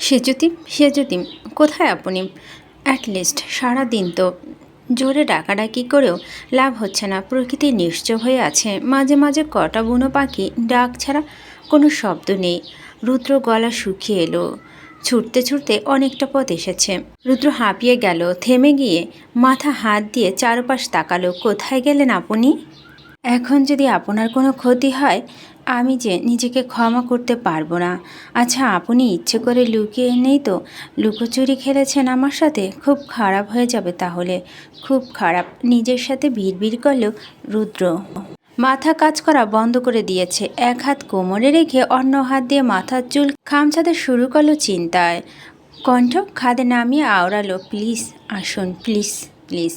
সে যদি সে যদি কোথায় আপনি? অ্যাটলিস্ট সারাদিন তো। জোরে ডাকাডাকি করেও লাভ হচ্ছে না। প্রকৃতি নিশ্চয় হয়ে আছে। মাঝে মাঝে কটা বুনো পাখি ডাক ছাড়া কোনো শব্দ নেই। রুদ্র গলা শুকিয়ে এলো। ছুটতে ছুটতে অনেকটা পথ এসেছে। রুদ্র হাঁপিয়ে গেল। থেমে গিয়ে মাথা হাত দিয়ে চারপাশ তাকালো। কোথায় গেলেন আপনি? এখন যদি আপনার কোনো ক্ষতি হয় আমি যে নিজেকে ক্ষমা করতে পারব না। আচ্ছা আপনি ইচ্ছে করে লুকিয়ে নেই তো? লুকোচুরি খেলেছেন আমার সাথে? খুব খারাপ হয়ে যাবে তাহলে। খুব খারাপ। নিজের সাথে ভিড় করলেও রুদ্র। মাথা কাজ করা বন্ধ করে দিয়েছে। এক হাত কোমরে রেখে অন্য হাত দিয়ে মাথার চুল খামছাতে শুরু করল চিন্তায়। কণ্ঠ, খাদে নামিয়ে আওড়ালো, প্লিজ, আসুন, প্লিজ। প্লিজ।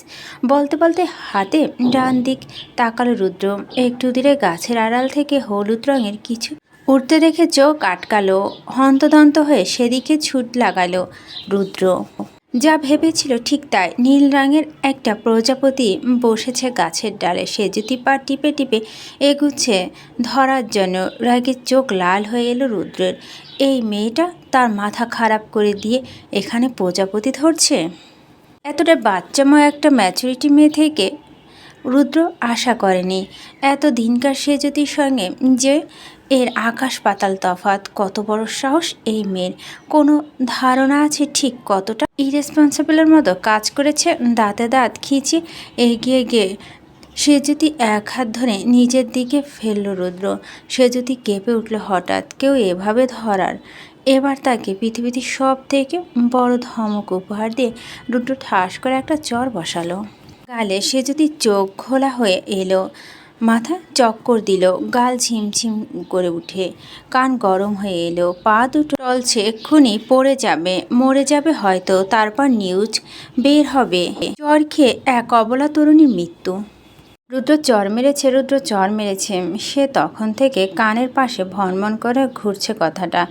বলতে বলতে হাতে ডান দিক তাকালো রুদ্র। একটু দূরে গাছের আড়াল থেকে হলুদ রঙের কিছু উঠতে দেখে চোখ আটকালো। হন্তদন্ত হয়ে সেদিকে ছুট লাগালো রুদ্র। যা ভেবেছিল ঠিক তাই নীল রঙের একটা প্রজাপতি বসেছে গাছের ডালে। সে যদি পা টিপে টিপে এগুচ্ছে, ধরার জন্য রাগের চোখ লাল হয়ে এলো রুদ্রের। এই মেয়েটা তার মাথা খারাপ করে দিয়ে এখানে প্রজাপতি ধরছে? এতটা বাচ্চাময় একটা ম্যাচুরিটি মেয়ে থেকে রুদ্র আশা করেনি। এত দিনকার সেজতির সঙ্গে যে এর আকাশ পাতাল তফাত কত বড় সাহস এই মেয়ের। কোনো ধারণা আছে ঠিক কতটা? ইরেসপন্সিবলের মতো কাজ করেছে দাঁতে দাঁত খিচে এগিয়ে গিয়ে। সে যদি এক হাত ধরে নিজের দিকে ফেলল রুদ্র। সে যদি কেঁপে উঠল হঠাৎ। কেউ এভাবে ধরার এবার তাকে পৃথিবীতে সব থেকে বড় ধমক উপহার দিয়ে রুদ্র ঠাস করে একটা চর বসালো। গালে সে যদি চোখ খোলা হয়ে এলো, মাথা চক্কর দিল, গাল ঝিমঝিম করে উঠে, কান গরম হয়ে এলো, পা দুটো চলছে এক্ষুনি পড়ে যাবে, মরে যাবে হয়তো, তারপর নিউজ বের হবে। চর খেয়ে এক অবলা তরুণীর মৃত্যু। রুদ্র চর মেরেছে, রুদ্র চর মেরেছে, সে তখন থেকে কানের পাশে ভনমন করে ঘুরছে কথাটা।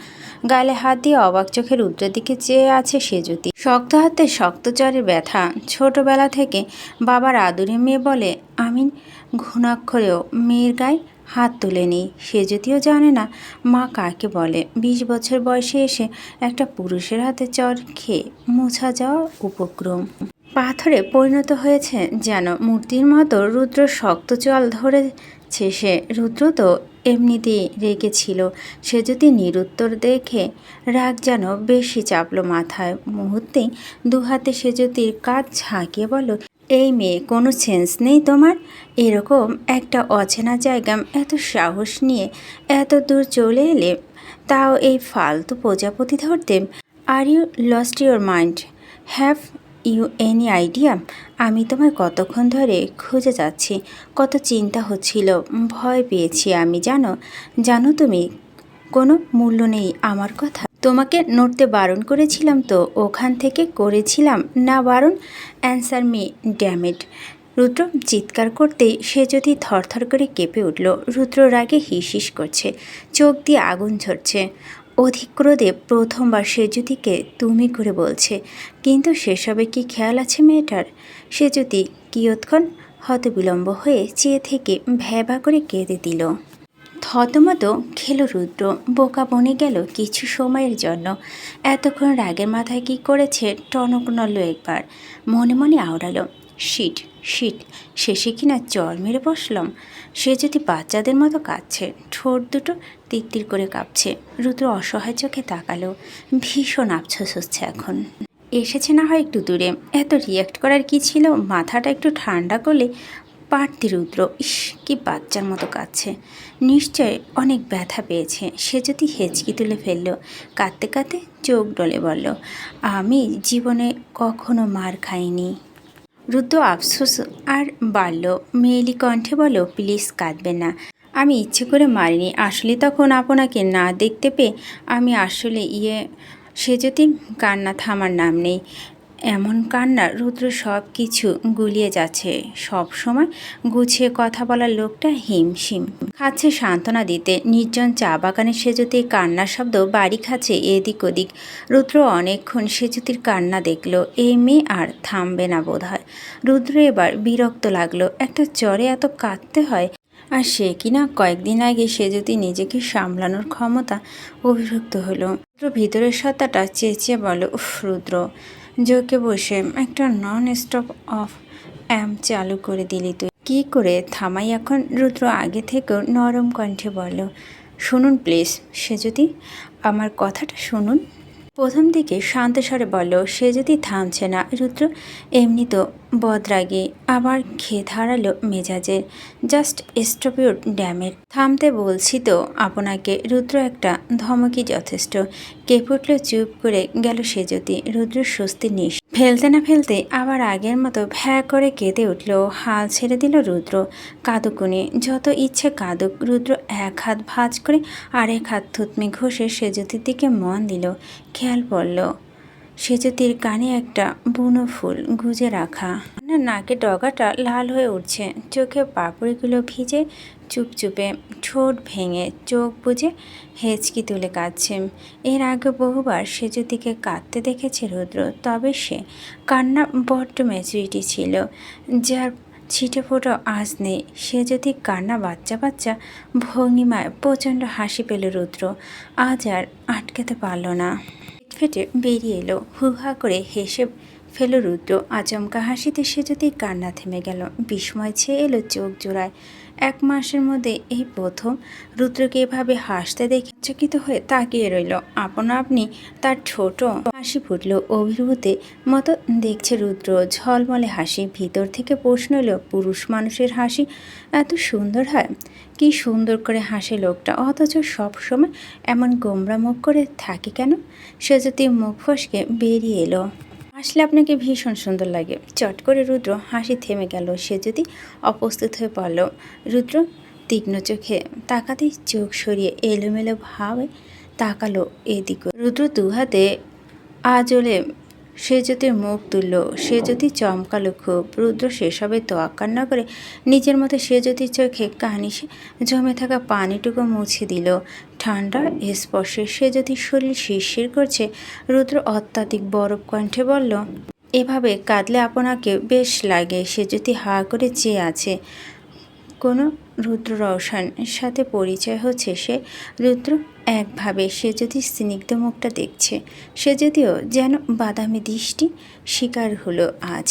গালে হাত দিয়ে অবাক চোখে রুদ্রের দিকে চেয়ে আছে সে জ্যোতি শক্ত হাতে শক্ত চরের ব্যথা। ছোটবেলা থেকে বাবার আদুরে মেয়ে বলে আমি ঘুণাক্ষরেও মেয়ের গায়ে হাত তুলেনি সে যদিও জানে না মা কাকে বলে। বিশ বছর বয়সে এসে একটা পুরুষের হাতে চর খেয়ে মোছা যাওয়া উপক্রম। পাথরে পরিণত হয়েছে যেন মূর্তির মতো রুদ্র শক্ত জল ধরেছে সে। রুদ্র তো এমনিতেই রেগেছিল সে যদি নিরুত্তর দেখে, রাগ যেন বেশি চাপলো মাথায়। মুহূর্তেই দুহাতে সে যদি কাজ ঝাঁকিয়ে বলো এই মেয়ে, কোনো সেন্স নেই তোমার? এরকম একটা অচেনা জায়গা এত সাহস নিয়ে এত দূর চলে এলে তাও এই ফালতু প্রজাপতি ধরতে? Are you lost your mind have you any idea? আমি তোমায় কতক্ষণ ধরে খুঁজে যাচ্ছি। কত চিন্তা হচ্ছিল। ভয় পেয়েছি আমি, জানো? জানো তুমি, কোনো মূল্য নেই আমার কথা। তোমাকে নড়তে বারণ করেছিলাম তো, ওখান থেকে করেছিলাম। না বারণ? অ্যান্সার মি ড্যামেড রুদ্র চিৎকার করতেই সে যদি থরথর করে কেঁপে উঠল। রুদ্র রাগে হিস হিস করছে। চোখ দিয়ে আগুন ঝরছে। অধিক ক্রোধে প্রথমবার সে জ্যোতিকে তুমি করে বলছে, কিন্তু সেসবে কি খেয়াল আছে মেয়েটার? সে যদি কিয়ৎক্ষণ হতবিলম্ব হয়ে চেয়ে থেকে ভ্যাবা করে কেঁদে দিল। থতমত খেলো রুদ্র, বোকা বনে গেল কিছু সময়ের জন্য। এতক্ষণ রাগের মাথায় কি করেছে টনক নড়ল একবার। মনে মনে আওড়ালো, শিট শিট। শেষে কিনা চর মেরে বসলাম। সে যদি বাচ্চাদের মতো কাঁদছে, ঠোঁট দুটো তিত্তির করে কাঁপছে। রুদ্র অসহায় চোখে তাকালো। ভীষণ আফসোস হচ্ছে এখন। এসেছে না হয় একটু দূরে। এত রিয়াক্ট করার কি ছিল? মাথাটা একটু ঠান্ডা করলে পারতি রুদ্র। ইস, কি বাচ্চার মতো কাঁদছে। নিশ্চয় অনেক ব্যথা পেয়েছে। সে যদি হেঁচকি তুলে ফেলল, কাঁদতে কাঁদতে চোখ ডলে বলল, আমি জীবনে কখনো মার খাইনি। রুদ্র আফসোস আর বাড়ল। মেয়েলি কণ্ঠে বলো প্লিজ কাঁদবে না। আমি ইচ্ছে করে মারিনি। আসলে তখন আপনাকে না দেখতে পেয়ে আমি আসলে ইয়ে সে যদি কান্না থামার নাম নেই। এমন কান্না রুদ্র সব কিছু গুলিয়ে যাচ্ছে। সব সময় গুছিয়ে কথা বলার লোকটা হিমশিম। খাচ্ছে সান্ত্বনা দিতে। নির্জন চা বাগানে সেজুতি কান্নার শব্দ বাড়ি খাচ্ছে এদিক ওদিক। রুদ্র অনেকক্ষণ সেজুতির কান্না দেখল। এই মেয়ে আর থামবে না বোধ হয় রুদ্র এবার বিরক্ত লাগল। একটা চরে এত কাঁদতে হয়। আর সে কিনা কয়েকদিন আগে সে যদি নিজেকে সামলানোর ক্ষমতা অভিভুক্ত হলো। রুদ্র ভিতরের সত্তাটা চেঁচিয়ে বলো উফ রুদ্র। জোকে বসে একটা নন স্টপ অফ অ্যাম্প চালু করে দিলি তুই। কী করে? থামাই এখন? রুদ্র আগে থেকেও নরম কণ্ঠে বলল, শুনুন প্লিজ সে যদি আমার কথাটা শুনুন। প্রথম দিকে শান্ত স্বরে বলল, সে যদি থামছে না। রুদ্র এমনি তো বদরাগে আবার খেয়ে হারালো মেজাজে। জাস্ট স্টপ ইউর ড্যামের। থামতে বলছি তো, আপনাকে। রুদ্র একটা ধমকি যথেষ্ট। কে চুপ করে গেল সে যদি রুদ্র স্বস্তি নিস। ফেলতে না ফেলতে আবার আগের মতো ভ্যা করে কেঁদে উঠল। হাল ছেড়ে দিল রুদ্র। কাদুকুনি যত ইচ্ছে কাদুক। রুদ্র এক হাত ভাঁজ করে আরেক হাত থুতমি ঘষে সেজুতির দিকে মন দিল। খেয়াল পড়ল। সেজতির কানে একটা বুনো ফুল গুজে রাখা। না নাকে ডগাটা লাল হয়ে উঠছে। চোখে পাপড়িগুলো ভিজে চুপচুপে ঠোঁট ভেঙে চোখ বুজে হেঁচকি তুলে কাঁদছে। এর আগে বহুবার সেজতিকে কাঁদতে দেখেছে রুদ্র, তবে সে কান্না বড্ড ম্যাচুরিটি ছিল। যার ছিটে ফোটো আজ নেই। সে যদি কান্না বাচ্চা বাচ্চা ভঙ্গিমায় প্রচণ্ড হাসি পেল রুদ্র। আজ আর আটকাতে পারল না। ফেটে বেরিয়ে এলো। হু হা করে হেসে ফেলো রুদ্র। আচমকা হাসিতে সে যদি কান্না থেমে গেল, বিস্ময় ছেয়ে এলো চোখ জোড়ায়। এক মাসের মধ্যে এই প্রথম। রুদ্রকে এভাবে হাসতে দেখে চকিত হয়ে তাকিয়ে রইল। আপনা আপনি তার ছোট হাসি ফুটল। অভিভূতে মতো দেখছে রুদ্র ঝলমলে হাসি। ভিতর থেকে প্রশ্ন এলো, পুরুষ মানুষের হাসি এত সুন্দর হয়? কি সুন্দর করে হাসে লোকটা। অথচ সবসময় এমন গোমরা মুখ করে থাকে কেন? সে যদি মুখ ফসকে বেরিয়ে এলো। আসলে আপনাকে ভীষণ সুন্দর লাগে। চট করে রুদ্র হাসি থেমে গেল। সে যদি অপ্রস্তুত হয়ে পড়ল। রুদ্র তীক্ষ্ণ চোখে তাকাতে চোখ সরিয়ে এলোমেলো ভাবে তাকালো এদিকে। রুদ্র দুহাতে আজলে সে যদি মুখ তুলল, সে যদি চমকালো খুব, রুদ্র সেসবে তোয়াক্কার না করে, নিজের মতো সে যদি চোখে কানিসে জমে থাকা পানিটুকু মুছে দিল। ঠান্ডা স্পর্শে সে যদি শরীর শিরশির করছে, রুদ্র অত্যাধিক বরফ কণ্ঠে বলল, এভাবে কাঁদলে আপনাকে বেশ লাগে, সে যদি হা করে চেয়ে আছে। কোনো রুদ্র রওশন সাথে পরিচয় হচ্ছে সে। রুদ্র একভাবে সে যদি স্নিগ্ধ মুখটা দেখছে, সে যদিও যেন বাদামি দৃষ্টি শিকার হলো আজ।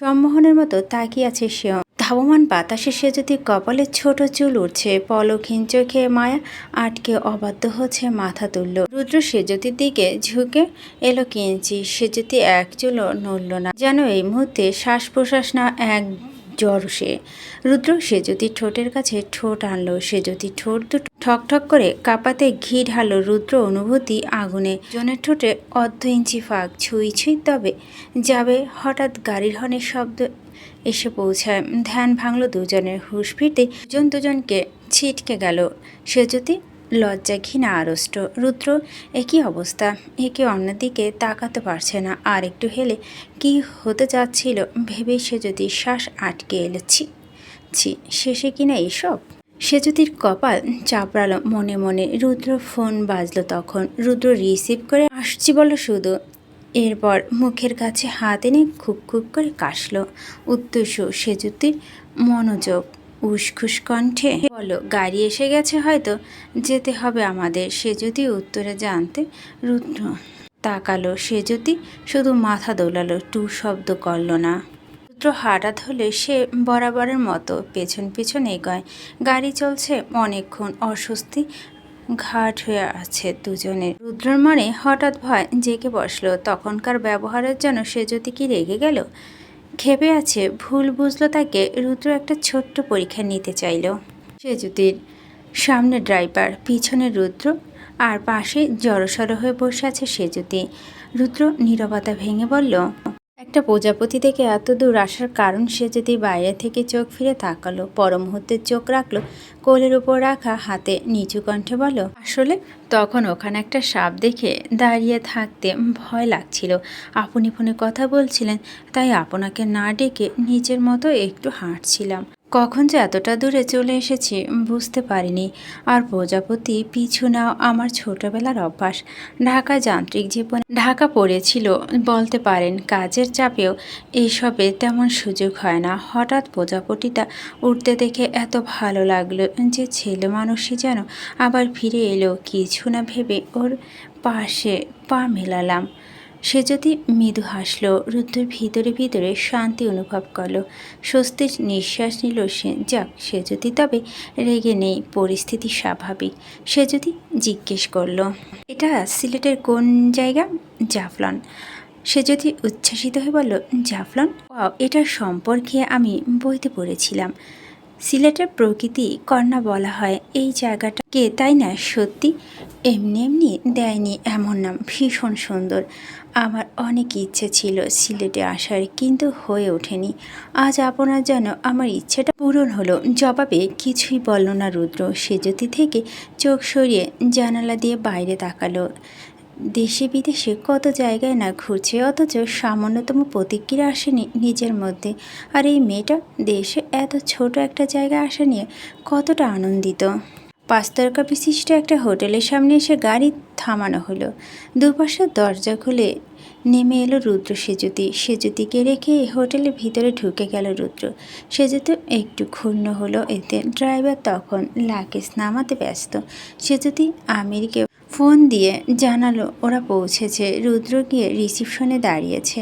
সম্মোহনের মতো তাকিয়ে আছে সেও। ধাবমান বাতাসে সে যদি কপালে ছোট চুল উঠছে পলকহীন চোখে মায়া আটকে অবাধ্য হচ্ছে মাথা তুলল রুদ্র সেজতির দিকে ঝুঁকে এলো কিঞ্চি সে যদি এক চুলও নড়ল না। যেন এই মুহূর্তে শ্বাস প্রশ্বাস না, এক জ্বর সে। রুদ্র, সে যদি ঠোঁটের কাছে ঠোঁট আনলো, সে যদি ঠোঁট দুটো ঠক ঠক করে কাপাতে ঘি ঢালো, রুদ্র অনুভূতি আগুনে। জনের ঠোঁটে অর্ধ ইঞ্চি ফাঁক ছুঁই ছুঁই তবে যাবে হঠাৎ গাড়ির হনের শব্দ এসে পৌঁছায়। ধ্যান ভাঙলো দুজনের, হুশ ফিরতে দুজন দুজনকে ছিটকে গেল। সে যদি লজ্জা ঘৃণা আড়ষ্ট। রুদ্র, একই অবস্থা। একে অন্যদিকে তাকাতে পারছে না। আর একটু হেলে কি হতে যাচ্ছিল ভেবেই সে যদি শ্বাস আটকে এলেছি ছি শেষে কিনা এসব? সেজুতির কপাল চাপড়ালো মনে মনে। রুদ্র ফোন বাজলো তখন। রুদ্র রিসিভ করে আসছি বলো শুধু। এরপর মুখের কাছে হাত এনে খুব খুব করে কাশলো। উত্তর্ষ সেজুতির মনোযোগ উসখুস কণ্ঠে বলো, গাড়ি এসে গেছে হয়তো, যেতে হবে আমাদের। সে যদি উত্তরে জানতে রুদ্র তাকালো, সে যদি শুধু মাথা দোলালো, টু শব্দ করল না। রুদ্র হঠাৎ হলে সে বরাবরের মতো পেছন পেছন এগোয়। গাড়ি চলছে অনেকক্ষণ, অস্বস্তি ঘাট হয়ে আছে দুজনের। রুদ্রর মনে হঠাৎ ভয় জেগে বসল, তখনকার ব্যবহারের জন্য সে যদি কি রেগে গেল খেপে আছে, ভুল বুঝলো তাকে, রুদ্র একটা ছোট্ট পরীক্ষা নিতে চাইল। সে জ্যোতির সামনে ড্রাইভার পিছনে রুদ্র, আর পাশে জড়সড় হয়ে বসে আছে সে জ্যোতি রুদ্র নীরবতা ভেঙে বলল একটা প্রজাপতি থেকে এত দূর আসার কারণ সে যদি বাইরে থেকে চোখ ফিরে তাকালো মুহূর্তে চোখ রাখল, কোলের উপর রাখা হাতে নিচু কণ্ঠে বলো আসলে? তখন ওখানে একটা সাপ দেখে দাঁড়িয়ে থাকতে ভয় লাগছিল। আপনি ফোনে কথা বলছিলেন, তাই আপনাকে না ডেকে নিজের মতো একটু হাঁটছিলাম। কখন যে এতটা দূরে চলে এসেছি বুঝতে পারিনি। আর প্রজাপতি পিছু নাও আমার ছোটবেলার অভ্যাস। ঢাকা যান্ত্রিক জীবনে ঢাকা পড়েছিল, বলতে পারেন কাজের চাপেও এইসবে তেমন সুযোগ হয় না। হঠাৎ প্রজাপতিটা উঠতে দেখে এত ভালো লাগল যে ছেলে মানুষই যেন আবার ফিরে এলো। কিছু না ভেবে ওর পাশে পা মেলালাম। সে যদি মৃদু হাসলো, রুদ্রের ভিতরে ভিতরে শান্তি অনুভব করল। স্বস্তির নিঃশ্বাস নিল সে। যাক, সে যদি তবে রেগে নেই, পরিস্থিতি স্বাভাবিক। সে যদি জিজ্ঞেস করল, এটা সিলেটের কোন জায়গা? জাফলন। সে যদি উচ্ছ্বাসিত হয়ে বলল, জাফলন? এটার সম্পর্কে আমি বইতে পড়েছিলাম। সিলেটের প্রকৃতি কন্যা বলা হয়। এই জায়গাটাকে, তাই না? সত্যি, এমনি এমনি দেয়নি এমন নাম। ভীষণ সুন্দর। আমার অনেক ইচ্ছে ছিল সিলেটে আসার, কিন্তু হয়ে ওঠেনি। আজ আপনার যেন আমার ইচ্ছেটা পূরণ হলো। জবাবে কিছুই বলল না রুদ্র। সেজতি থেকে চোখ সরিয়ে জানালা দিয়ে বাইরে তাকালো। দেশে বিদেশে কত জায়গায় না ঘুরছে, অথচ সামান্যতম প্রতিক্রিয়া আসেনি নিজের মধ্যে। আর এই মেয়েটা দেশে এত ছোট একটা জায়গায় আসা নিয়ে কতটা আনন্দিত। পাঁচতারকা বিশিষ্ট একটা হোটেলের সামনে এসে গাড়ি থামানো হলো। দুপাশের দরজা খুলে নেমে এলো রুদ্র সেজুতি। সেজুতিকে রেখে হোটেলের ভিতরে ঢুকে গেল রুদ্র। সেজুতি একটু ক্ষুণ্ণ হলো এতে। ড্রাইভার তখন লাকেশ নামাতে ব্যস্ত। সেজুতি আমিরকে ফোন দিয়ে জানালো, ওরা পৌঁছেছে। রুদ্র গিয়ে রিসিপশনে দাঁড়িয়েছে।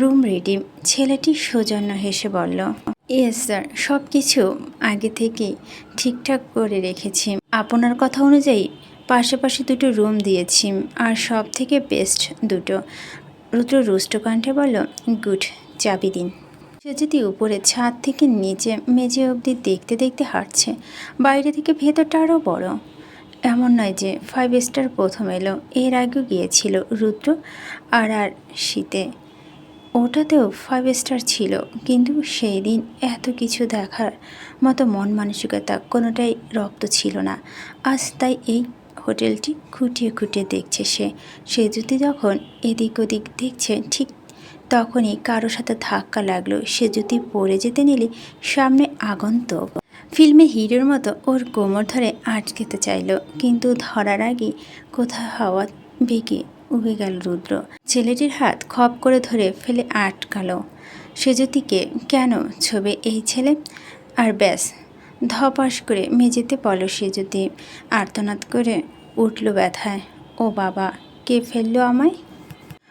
Room ready. ছেলেটি সৌজন্য হেসে বলল ইয়েস স্যার সব কিছু আগে থেকেই ঠিকঠাক করে রেখেছি। আপনার কথা অনুযায়ী পাশাপাশি দুটো রুম দিয়েছি আর সব থেকে বেস্ট দুটো। রুদ্র রুষ্ট কণ্ঠে বলল, গুড, চাবি দিন। সে যদি উপরে ছাদ থেকে নিচে মেঝে অবধি দেখতে দেখতে হাঁটছে, বাইরে থেকে ভেতরটা আরও বড়। এমন নয় যে ফাইভ স্টার প্রথম এলো, এর আগেও গিয়েছিল রুদ্র। আর আর শীতে ওটাতেও ফাইভ স্টার ছিল, কিন্তু সেই দিন এত কিছু দেখার মতো মন মানসিকতা কোনোটাই রপ্ত ছিল না। আজ তাই এই হোটেলটি খুঁটিয়ে খুঁটিয়ে দেখছে সে। সে যদি যখন এদিক ওদিক দেখছে, ঠিক তখনই কারও সাথে ধাক্কা লাগল। সে যদি পড়ে যেতে নিলে সামনে আগন্তক। ফিল্মে হিরোর মতো ওর কোমর ধরে আটকেতে চাইলো, কিন্তু ধরার আগে কোথাও হাওয়া বেগে উবে গেল রুদ্র। ছেলেটির হাত খপ করে ধরে ফেলে আটকালো। সেজতিকে কেন ছবে এই ছেলে? আর ব্যাস, ধপাস করে মেঝেতে পড়ল সেজতি আর্তনাদ করে উঠল ব্যথায়। ও বাবা, কে ফেলল আমায়?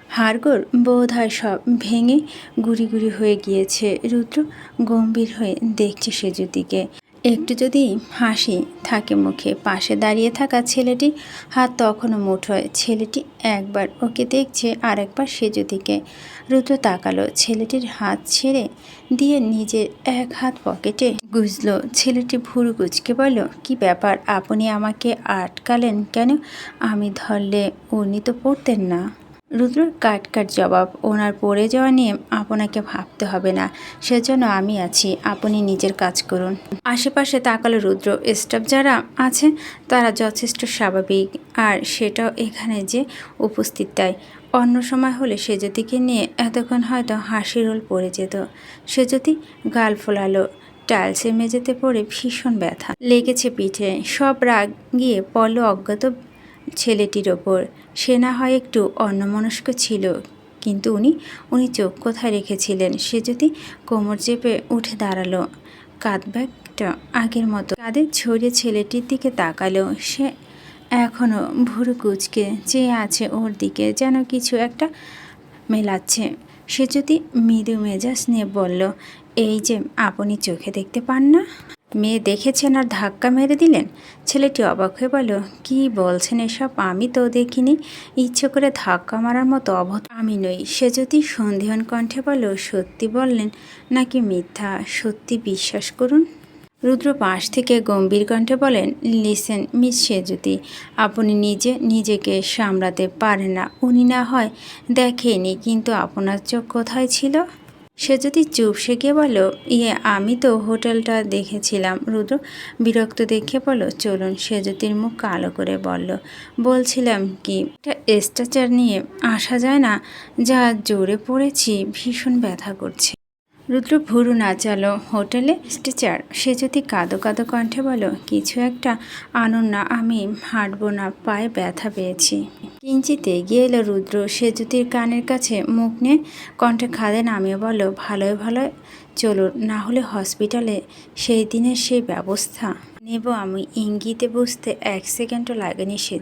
হাড়গোড় বোধ হয় সব ভেঙে গুড়ি গুড়ি হয়ে গিয়েছে। রুদ্র গম্ভীর হয়ে দেখছে সেজুতিকে একটু যদি হাসি থাকে মুখে, পাশে দাঁড়িয়ে থাকা ছেলেটি, হাত তখনও মুঠোয় ছেলেটি একবার ওকে দেখছে আর একবার সেজুতিকে রুদ্র তাকালো, ছেলেটির হাত ছেড়ে দিয়ে নিজের এক হাত পকেটে গুজলো। ছেলেটি ভুরু গুজকে বলল, কি ব্যাপার? আপনি আমাকে আটকালেন কেন? আমি ধরলে উনি তো পড়তেন না। রুদ্রর কাট কাট জবাব, ওনার পড়ে যাওয়া নিয়ে আপনাকে ভাবতে হবে না, সেজন্য আমি আছি, আপনি নিজের কাজ করুন। আশেপাশে তাকালো রুদ্র, স্টাফ যারা আছে, তারা যথেষ্ট স্বাভাবিক, আর সেটাও এখানে যে উপস্থিত তাই। অন্য সময় হলে সে জ্যোতিকে নিয়ে এতক্ষণ হয়তো হাসি রোল পড়ে যেত। সে যদি গাল ফোলালো টাইলসে মেঝেতে পড়ে ভীষণ ব্যথা। লেগেছে পিঠে, সব রাগ গিয়ে পড়ল অজ্ঞাত ছেলেটির ওপর। সে না হয় একটু অন্যমনস্ক ছিল, কিন্তু উনি উনি চোখ কোথায় রেখেছিলেন সে যদি কোমর চেপে উঠে দাঁড়াল। কাঁধ ব্যাগটা আগের মতো। কাঁধে ছড়িয়ে ছেলেটির দিকে তাকালো। সে এখনও ভুরু কুচকে চেয়ে আছে ওর দিকে, যেন কিছু একটা মেলাচ্ছে। সে যদি মৃদু মেজাজ নিয়ে বলল, এই যে, আপনি চোখে দেখতে পান না? মেয়ে দেখেছেন আর ধাক্কা মেরে দিলেন? ছেলেটি অবাক হয়ে বলল, কি বলছেন এসব? আমি তো দেখিনি। ইচ্ছে করে ধাক্কা মারার মতো অভত আমি নই। সে যদি সন্দেহন কণ্ঠে বলল, সত্যি বললেন নাকি মিথ্যা? সত্যি বিশ্বাস করুন? রুদ্র পাশ থেকে গম্ভীর কণ্ঠে বলেন, লিসেন, মিস সেজুতি, আপনি নিজে, নিজেকে সামলাতে পারেন না। উনি না হয় দেখেনি, কিন্তু আপনার চোখ কোথায় ছিল? সে যদি চুপ গিয়ে বলো ইয়ে আমি তো হোটেলটা দেখেছিলাম। রুদ্র বিরক্ত দেখে বলো, চলুন। সেজতির মুখ কালো করে বলল, বলছিলাম কি একটা স্ট্রেচার নিয়ে আসা যায় না? যা জোরে পড়েছি, ভীষণ ব্যথা করছে। রুদ্র ভুরু নাচালো। হোটেলে স্টিচার, সে যদি কাঁদো কাঁদো কণ্ঠে বলো, কিছু একটা আনুন না, আমি হাঁটবো না, পায়ে ব্যথা পেয়েছি। কিঞ্চিতে গিয়ে এলো রুদ্র। সে যদি কানের কাছে মুখ নিয়ে কণ্ঠে খাদে নামিয়ে বলো, ভালোয় ভালোয় চলুন, না হলে হসপিটালে সেই দিনের সেই ব্যবস্থা। নেব আমি। ইঙ্গিতে বুঝতে এক সেকেন্ডও লাগেনি সে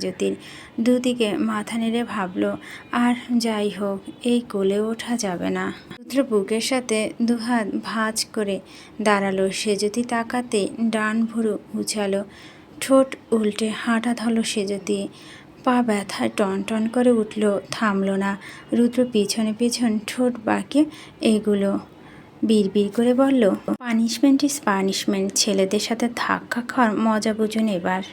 দুদিকে মাথা নেড়ে ভাবল, আর যাই হোক, এই কোলে ওঠা যাবে না। রুদ্র বুকের সাথে দুহাত ভাঁজ করে দাঁড়াল। সে যদি তাকাতে ডান ভুরু উছালো। ঠোঁট উল্টে হাঁটা ধরলো সে যদি পা ব্যথায় টন টন করে উঠল, থামল না। রুদ্র পিছনে পিছন ঠোঁট বাঁকে এগুলো। বিড়বিড় করে বলল পানিশমেন্ট ইজ পানিশমেন্ট ছেলেদের সাথে ধাক্কা খাওয়ার মজা বুঝুন এবার।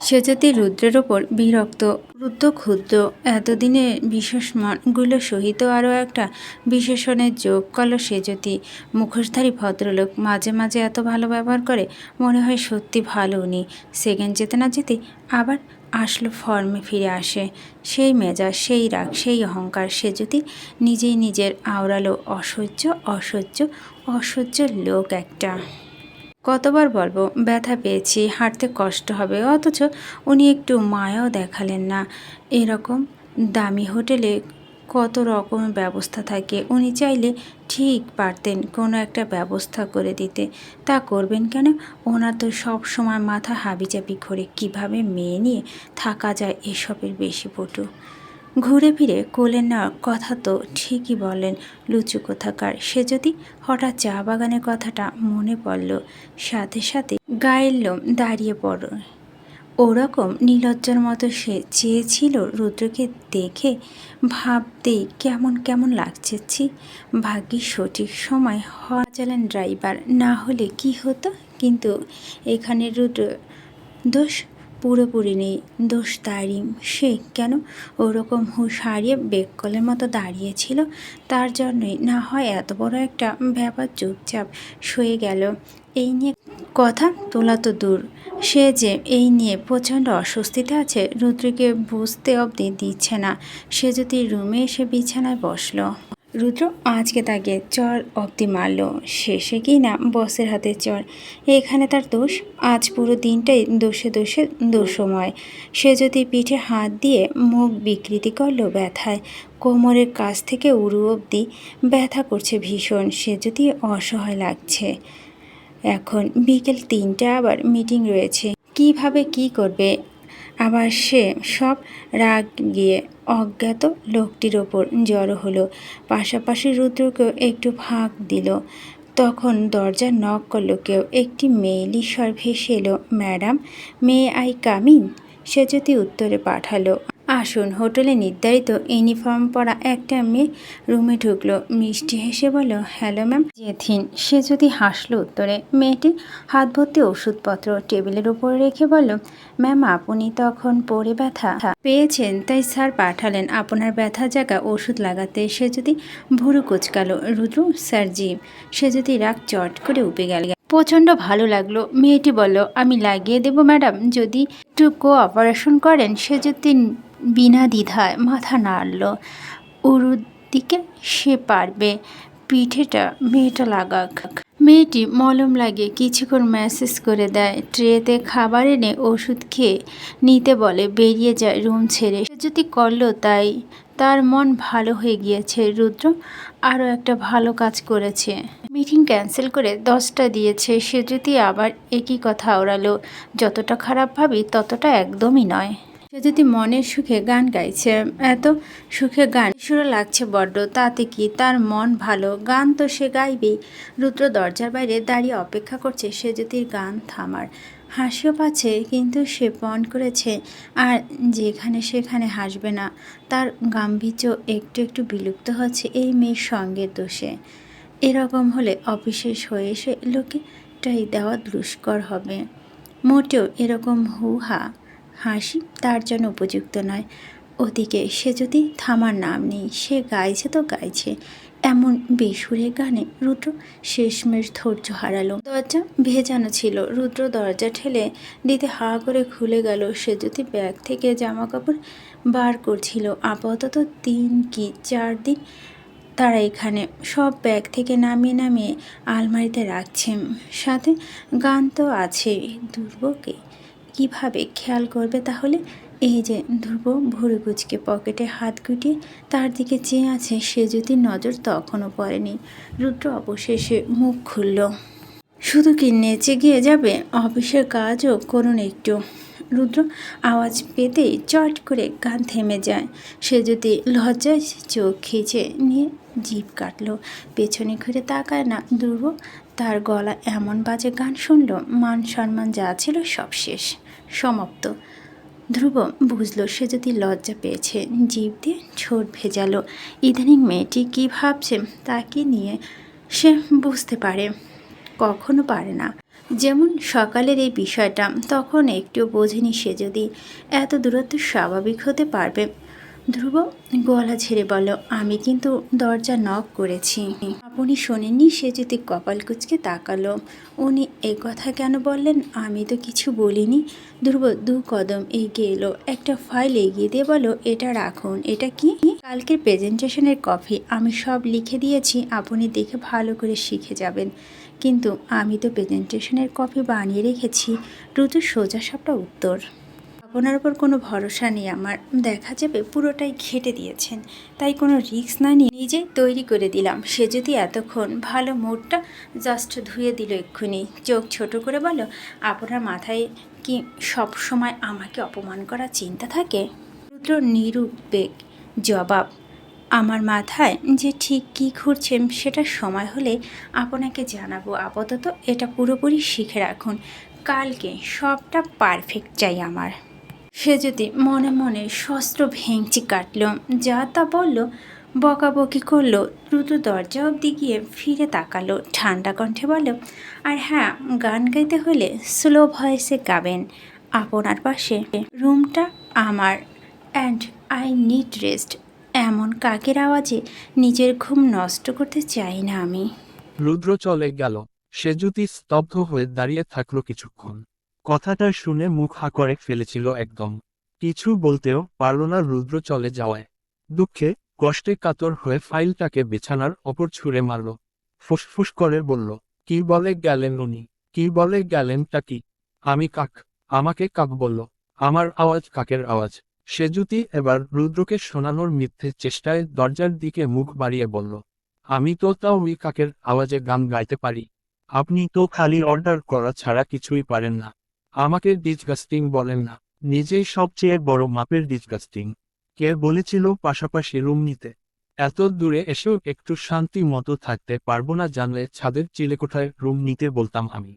সে যদি রুদ্রের ওপর বিরক্ত রুদ্র ক্ষুদ্র এতদিনে বিশেষণগুলো সহিত আরও একটা বিশেষণের যোগ করল সে যদি মুখোশধারী ভদ্রলোক মাঝে মাঝে এত ভালো ব্যবহার করে, মনে হয় সত্যি ভালো উনি। সেকেন্ড যেতে না যেতে আবার আসলো ফর্মে ফিরে আসে। সেই মেজাজ সেই রাগ, সেই অহংকার, সে যদি নিজেই নিজের আওড়ালো অসহ্য অসহ্য অসহ্য লোক একটা। কতবার বলব, ব্যথা পেয়েছি, হাঁটতে কষ্ট হবে, অথচ উনি একটু মায়াও দেখালেন না। এরকম দামি হোটেলে কত রকমের ব্যবস্থা থাকে, উনি চাইলে ঠিক পারতেন কোনো একটা ব্যবস্থা করে দিতে। তা করবেন কেন? ওনার তো সব সময় মাথা হাবিজাবি করে, কীভাবে মেয়ে নিয়ে থাকা যায় এসবের বেশি পটু। ঘুরে ফিরে কোলে নেওয়ার কথা তো ঠিকই বলেন লুচু কোথাকার? সে যদি হঠাৎ চা বাগানের কথাটা মনে পড়ল, সাথে সাথে গায়ের লোম দাঁড়িয়ে পড়ল। ওরকম নীলজ্জার মতো সে চেয়েছিল রুদ্রকে দেখে, ভাবতেই কেমন কেমন লাগছে, ছি। ভাগ্যিস সঠিক সময় হওয়া চালেন ড্রাইভার, না হলে কি হতো? কিন্তু এখানে রুদ্র, দোষ পুরোপুরি নেই, দোষ তারই। সে কেন ওরকম হুঁশ হারিয়ে বেককলের মতো দাঁড়িয়েছিল তার জন্যই না হয় এত বড় একটা ব্যাপার চুপচাপ শুয়ে গেল। এই নিয়ে কথা তোলা তো দূর। সে যে এই নিয়ে প্রচণ্ড অস্বস্তিতে আছে, রুদ্রকে বুঝতে অবধি দিচ্ছে না। সে যদি রুমে এসে বিছানায় বসল। রুদ্র আজকে তাকে চর অবধি মারল। শেষে কি না বসের হাতে চর। এখানে তার দোষ। আজ পুরো দিনটাই দোষে দোষে দোষময়। সে যদি পিঠে হাত দিয়ে মুখ বিকৃতি করল ব্যথায়, কোমরের কাছ থেকে উড়ু অবধি ব্যথা করছে ভীষণ। সে যদি অসহায় লাগছে। এখন বিকেল তিনটে আবার মিটিং রয়েছে। কীভাবে কি করবে? আবার সে সব রাগ গিয়ে অজ্ঞাত লোকটির ওপর জড়ো হলো। পাশাপাশি রুদ্রকেও একটু ফাঁক দিল। তখন দরজা নক করল কেউ। একটি মেয়েলি স্বর ভেসে এলো madam may I come in সে যদি উত্তরে পাঠালো আসুন, হোটেলে নির্ধারিত ইউনিফর্ম পরা একটা মেয়ে রুমে ঢুকলো। মিষ্টি হেসে বলল, হ্যালো ম্যাম। জেথিন, সে যদি হাসলো উত্তরে, মেয়েটি হাত ভর্তি ওষুধপত্র টেবিলের উপরে রেখে বলল, ম্যাম, আপনি তখন পরে ব্যথা? পেয়েছেন, তাই স্যার পাঠালেন। আপনার ব্যথা জায়গা ওষুধ লাগাতে সে যদি ভুরু কুচকালো, রুদ্র স্যারজি সে যদি রাগ চট করে উপে গেল। প্রচণ্ড ভালো লাগল। মেয়েটি বলল, আমি লাগিয়ে দেব, ম্যাডাম। যদি একটু কো অপারেশন করেন, সে যদি বিনা দ্বিধায় মাথা নাড়ল। উরুর দিকে সে পারবে, পিঠেটা মেয়েটা লাগাক। মেয়েটি মলম লাগে কিছুক্ষণ ম্যাসেজ করে দেয়। ট্রেতে খাবার এনে ওষুধ খেয়ে নিতে বলে, বেরিয়ে যায় রুম ছেড়ে। সে যদি করল তাই, তার মন ভালো হয়ে গিয়েছে। রুদ্র আরও একটা ভালো কাজ করেছে। মিটিং ক্যান্সেল করে দশটা দিয়েছে। সে যদি আবার একই কথা ওড়ালো, যতটা খারাপ ভাবি ততটা একদমই নয়। সে যদি মনের সুখে গান গাইছে, এত সুখে গান সুরে লাগছে বড্ড, তাতে কি তার মন ভালো? গান তো সে গাইবেই। রুদ্র দরজার বাইরে দাঁড়িয়ে অপেক্ষা করছে, সে যদি গান থামার। হাসিও পাচ্ছে, কিন্তু সে পণ করেছে, আর যেখানে সেখানে হাসবে না। তার গাম্ভীর্য একটু একটু বিলুপ্ত হচ্ছে এই মেয়ের সঙ্গের দোষে এরকম হলে অবিশেষ হয়ে এসে লোকেটাই দেওয়া দুষ্কর হবে। মোটেও এরকম হু-হা হাসি তার জন্য উপযুক্ত নয়। ওদিকে সে যদি থামার নাম নেই, সে গাইছে তো গাইছে। এমন বেসুরে গানে রুদ্র শেষমেশ ধৈর্য হারালো। দরজা ভেজানো ছিল। রুদ্র দরজা ঠেলে দিতে হা করে খুলে গেল। সে যদি ব্যাগ থেকে জামা কাপড় বার করছিল, আপাতত তিন কি চার দিন তারা এখানে সব ব্যাগ থেকে নামিয়ে নামিয়ে আলমারিতে রাখছে। সাথে গান তো আছেই। ধ্রুবকে কীভাবে খেয়াল করবে তাহলে? এই যে ধ্রুব ভুরু কুচকে পকেটে হাত গুটিয়ে তার দিকে চেয়ে আছে, সে যদি নজর তখনও পড়েনি। রুদ্র অবশেষে মুখ খুলল। শুধু কি নেচে গিয়ে যাবে? অফিসের কাজও করুন একটু। রুদ্র আওয়াজ পেতেই চট করে গান থেমে যায়। সে যদি লজ্জায় চোখ খিচে নিয়ে জিভ কাটলো। পেছনে ঘুরে তাকায় না ধ্রুব। তার গলা এমন বাজে গান শুনলো মান সম্মান যা ছিল সব শেষ। সমাপ্ত। ধ্রুব বুঝল সে যদি লজ্জা পেয়েছে, জীব দিয়ে ছোট ভেজালো। ইদানিং মেয়েটি কী ভাবছে তাকে নিয়ে সে বুঝতে পারে। কখনো পারে না। যেমন সকালের এই বিষয়টা, তখন একটু বোঝেনি সে যদি। এত দূরত্ব স্বাভাবিক হতে পারবে। ধ্রুব, গলা ছেড়ে বলল, আমি কিন্তু দরজা নক করেছি। আপনি শোনেননি সে যদি কপাল কুচকে তাকালো। উনি এই কথা কেন বললেন? আমি তো কিছু বলিনি। ধ্রুব দু কদম এগিয়ে এলো। একটা ফাইল এগিয়ে দিয়ে বলো এটা রাখুন। এটা কি? কালকের প্রেজেন্টেশনের কপি আমি সব লিখে দিয়েছি। আপনি দেখে ভালো করে শিখে যাবেন। কিন্তু আমি তো প্রেজেন্টেশনের কপি বানিয়ে রেখেছি। দ্রুত সোজা সবটা উত্তর। আপনার উপর কোনো ভরসা নেই আমার। দেখা যাবে পুরোটাই ঘেটে দিয়েছেন। তাই কোনো রিস্ক না নিয়ে নিজে তৈরি করে দিলাম। সে যদি এতক্ষণ ভালো মুডটা জাস্ট ধুয়ে দিল এক্ষুনি। চোখ ছোট করে বলো, আপনার মাথায় কি সব সময় আমাকে অপমান করার চিন্তা থাকে? রুদ্র নিরুদ্বেগ জবাব, আমার মাথায় যে ঠিক কী ঘুরছে সেটা সময় হলে আপনাকে জানাব। আপাতত এটা পুরোপুরি শিখে রাখুন। কালকে সবটা পারফেক্ট চাই আমার। সে যদি মনে মনে শস্ত্র ভেঙচি কাটল, যা তা বলল, বকাবকি করল, দ্রুত দরজা অবধি গিয়ে ফিরে তাকালো। ঠান্ডা কণ্ঠে বলল, আর হ্যাঁ গান গাইতে হলে স্লো ভয়েসে গাবেন আপনার পাশে। রুমটা আমার। And I need rest. এমন কাকের আওয়াজে নিজের ঘুম নষ্ট করতে চাই না আমি। রুদ্র চলে গেল। সে যদি স্তব্ধ হয়ে দাঁড়িয়ে থাকল কিছুক্ষণ। কথাটা শুনে মুখ হা করে ফেলেছিল একদম। কিছু বলতেও পারল না রুদ্র চলে যাওয়ায়। দুঃখে, কষ্টে কাতর হয়ে ফাইলটাকে বিছানার ওপর ছুঁড়ে মারল। ফুসফুস করে বলল, কি বলে গেলেন উনি? কি বলে গেলেনটা কি? আমি কাক, আমাকে কাক বলল, আমার আওয়াজ কাকের আওয়াজ? সে যদি এবার রুদ্রকে শোনানোর মিথ্যে চেষ্টায় দরজার দিকে মুখ বাড়িয়ে বলল, আমি তো তাও কাকের আওয়াজে গান গাইতে পারি। আপনি তো খালি অর্ডার করা ছাড়া কিছুই পারেন না। আমাকে ডিসগাস্টিং বলেন না। নিজেই সবচেয়ে বড় মাপের ডিসগাস্টিং কে বলেছিল পাশাপাশি রুম নিতে? এত দূরে এসেও একটু শান্তি মতো থাকতে পারব না জানলে ছাদের চিলেকোঠায় রুম নিতে বলতাম আমি।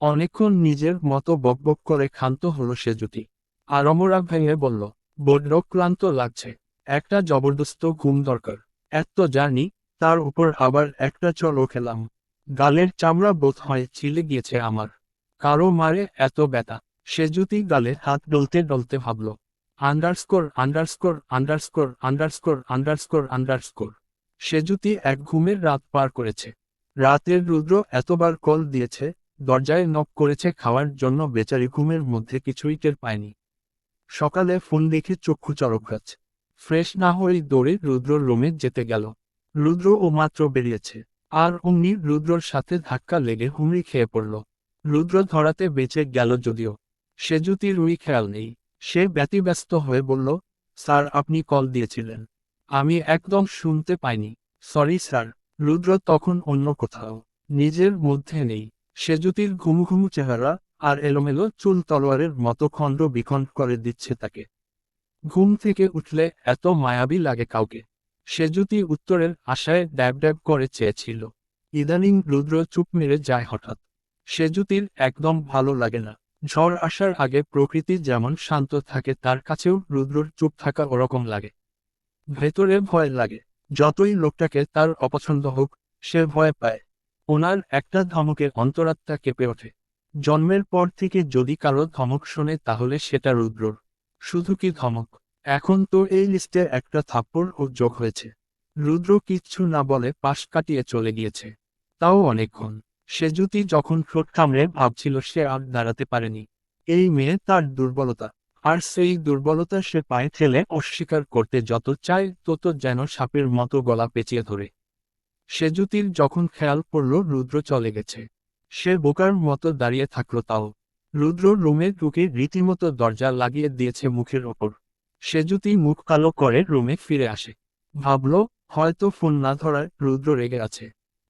অনেকক্ষণ নিজের মতো বকবক করে ক্ষান্ত হলো সে জুতি আর অমরাগ ভেঙে বলল, বড্ড ক্লান্ত লাগছে। একটা জবরদস্ত ঘুম দরকার। এত জানি তার উপর আবার একটা চলো খেলাম। গালের চামড়া বোধ হয় ছিলে গিয়েছে আমার। কারও মারে এত ব্যথা। সে জুতি গালে হাত ডলতে ডলতে ভাবল, underscore underscore underscore underscore underscore underscore. সে জুতি এক ঘুমের রাত পার করেছে, রাতের রুদ্র এতবার কল দিয়েছে, দরজায় নক করেছে খাওয়ার জন্য বেচারি ঘুমের মধ্যে কিছুই টের পায়নি। সকালে ফোন দেখে চক্ষু চরক গাছ ফ্রেশ না হয়ে দৌড়ে রুদ্রর রুমে যেতে গেল। রুদ্র ও মাত্র বেরিয়েছে। আর অমনি রুদ্রর সাথে ধাক্কা লেগে হুমড়ি খেয়ে পড়ল। রুদ্র ধরাতে বেঁচে গেল যদিও। সে জুতি রুই খেয়াল নেই। সে ব্যতিব্যস্ত হয়ে বলল, স্যার, আপনি কল দিয়েছিলেন। আমি একদম শুনতে পাইনি। Sorry, sir. রুদ্র তখন অন্য কোথাও। নিজের মধ্যে নেই। সে জ্যোতির ঘুমু ঘুমু চেহারা আর এলোমেলো চুল তলোয়ারের মতো খণ্ড বিখণ্ড করে দিচ্ছে তাকে। ঘুম থেকে উঠলে এত মায়াবী লাগে কাউকে। সে জ্যোতি উত্তরের আশায় ড্যাব ড্যাব করে চেয়েছিল। ইদানিং রুদ্র চুপ মেরে যায় হঠাৎ। সে জ্যোতির একদম ভালো লাগে না। ঝড় আসার আগে প্রকৃতি যেমন শান্ত থাকে, তার কাছেও রুদ্রর চুপ থাকা ওরকম লাগে। ভেতরে ভয় লাগে। যতই লোকটাকে তার অপছন্দ হোক, সে ভয় পায়। ওনার একটা ধমকে অন্তরাত্মা কেঁপে ওঠে। জন্মের পর থেকে যদি কারও ধমক শোনে, তাহলে সেটা রুদ্রর। শুধু কি ধমক? এখন তো এই লিস্টে একটা থাপ্পড় ও যোগ হয়েছে। রুদ্র কিচ্ছু না বলে পাশ কাটিয়ে চলে গিয়েছে। তাও অনেকক্ষণ। সে জুতি যখন ঠোঁট কামড়ে ভাবছিল সে আর দাঁড়াতে পারেনি। এই মেয়ে তার দুর্বলতা, আর সেই দুর্বলতা সে পায়ে ঠেলে অস্বীকার করতে যত চায় তত যেন সাপের মতো গলা পেঁচিয়ে ধরে। সেজুতির যখন খেয়াল পড়ল, রুদ্র চলে গেছে। সে বোকার মতো দাঁড়িয়ে থাকল তাও। রুদ্র রুমে ঢুকে রীতিমতো দরজা লাগিয়ে দিয়েছে মুখের ওপর। সেজুতি মুখ কালো করে রুমে ফিরে আসে। ভাবল, হয়তো ফোন না ধরার রুদ্র রেগে আছে।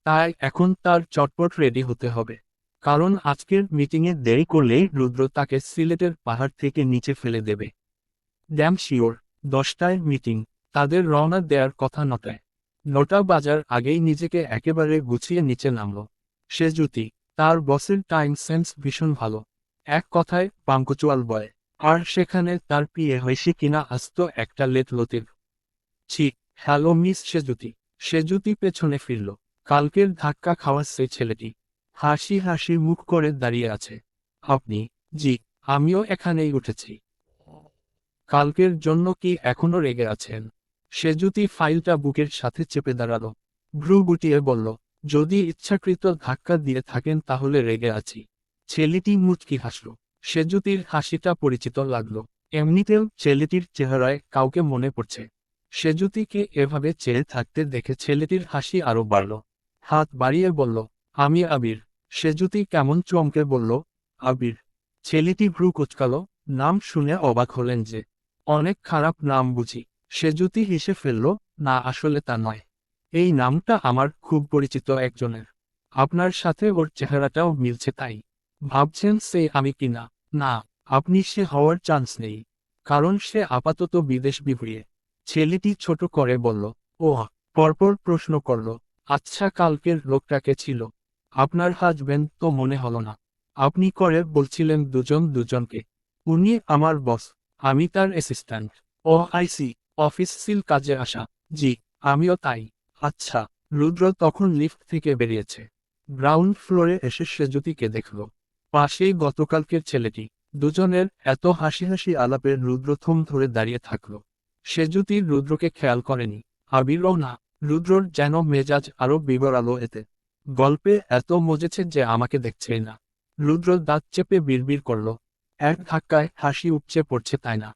তাই এখন তার চটপট রেডি হতে হবে। কারণ আজকের মিটিংয়ে দেরি করলেই রুদ্র তাকে সিলেটের পাহাড় থেকে নিচে ফেলে দেবে। ড্যাম শিওর দশটায় মিটিং তাদের রওনা দেওয়ার কথা নটায়। নটা বাজার আগেই নিজেকে একেবারে গুছিয়ে নিচে নামল। সে জুতি, তার বসের টাইম সেন্স ভীষণ ভালো। এক কথায়, পাঙ্কচুয়াল বয় আর সেখানে তার পিয়ে হয়েছে কিনা আস্ত একটা লেট লতির ছি হ্যালো মিস সেজুতি সেজুতি পেছনে ফিরল। কালকের ধাক্কা খাওয়া সেই ছেলেটি। হাসি হাসি মুখ করে দাঁড়িয়ে আছে। আপনি, জি, আমিও এখানেই উঠেছি। কালকের জন্য কি এখনও রেগে আছেন? সেজুতি ফাইলটা বুকের সাথে চেপে দাঁড়াল। ভ্রু গুটিয়ে বলল, যদি ইচ্ছাকৃত ধাক্কা দিয়ে থাকেন তাহলে রেগে আছি। ছেলেটি মুচকি হাসল। সেজুতির হাসিটা পরিচিত লাগল। এমনিতেও ছেলেটির চেহারায় কাউকে মনে পড়ছে। সেজুতিকে এভাবে চেয়ে থাকতে দেখে ছেলেটির হাসি আরও বাড়ল। হাত বাড়িয়ে বলল, আমি আবির। সেজুতি কেমন চমকে বলল, আবির। ছেলেটি ভ্রু কুচকালো, নাম শুনে অবাক হলেন যে, অনেক খারাপ নাম বুঝি। সেজুতি হেসে ফেলল, না, আসলে তা নয়। এই নামটা আমার খুব পরিচিত একজনের। আপনার সাথে ওর চেহারাটাও মিলছে তাই। ভাবছেন সে আমি কিনা না? আপনি সে হওয়ার চান্স নেই। কারণ সে আপাতত বিদেশ বিভুড়িয়ে ছেলেটি ছোট করে বলল ও পরপর প্রশ্ন করল আচ্ছা কালকের লোকটাকে ছিল। আপনার হাজবেন্ড তো মনে হলো না। আপনি করে বলছিলেন দুজন দুজনকে। উনি আমার বস আমি তার অ্যাসিস্ট্যান্ট ও আইসি অফিস সিল কাজে আসা। জি, আমিও তাই। আচ্ছা রুদ্র তখন লিফট থেকে বেরিয়েছে। গ্রাউন্ড ফ্লোরে এসে সেজুতিকে দেখল। পাশেই গতকালকের ছেলেটি। দুজনের এত হাসি হাসি আলাপের রুদ্র থম ধরে দাঁড়িয়ে থাকল। সেজুতি রুদ্রকে খেয়াল করেনি। আবিরও না। রুদ্রর যেন মেজাজ আরও বিবরালো এতে। গল্পে এত মজেছে যে আমাকে দেখছেই না। রুদ্র দাঁত চেপে বিড়বিড় করল। এক ধাক্কায় হাসি উপচে পড়ছে তাই না